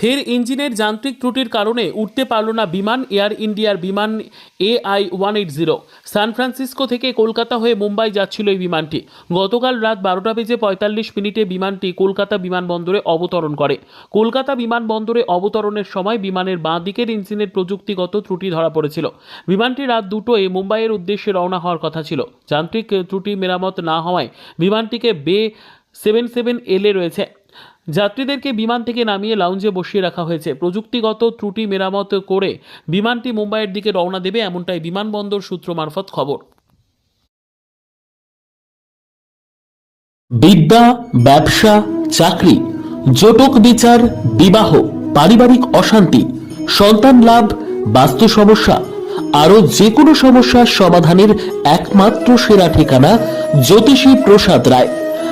ফের ইঞ্জিনের যান্ত্রিক ত্রুটির কারণে উঠতে পারল না বিমান, এয়ার ইন্ডিয়ার বিমান AI one eight zero San Francisco থেকে কলকাতা হয়ে মুম্বাই যাচ্ছিল এই বিমানটি। গতকাল রাত বারোটা বেজে পঁয়তাল্লিশ মিনিটে বিমানটি কলকাতা বিমানবন্দরে অবতরণ করে। কলকাতা বিমানবন্দরে অবতরণের সময় বিমানের বাঁ দিকের ইঞ্জিনের প্রযুক্তিগত ত্রুটি ধরা পড়েছিল। বিমানটি রাত দুটোয় মুম্বাইয়ের উদ্দেশ্যে রওনা হওয়ার কথা ছিল। যান্ত্রিক ত্রুটি মেরামত না হওয়ায় বিমানটিকে বে সেভেন সেভেন এলে রয়েছে। যাত্রীদেরকে বিমান থেকে নামিয়ে লাউঞ্জে বসিয়ে রাখা হয়েছে। প্রযুক্তিগত ত্রুটি মেরামত করে বিমানটি মুম্বাইয়ের দিকে রওনা দেবে, এমনটাই বিমানবন্দর সূত্র মারফত খবর। বিদ্যা, ব্যবসা, চাকরি, জটক বিচার, বিবাহ, পারিবারিক অশান্তি, সন্তান লাভ, বাস্তু সমস্যা আরও যে কোনো সমস্যার সমাধানের একমাত্র সেরা ঠিকানা জ্যোতিষী প্রসাদ রায়।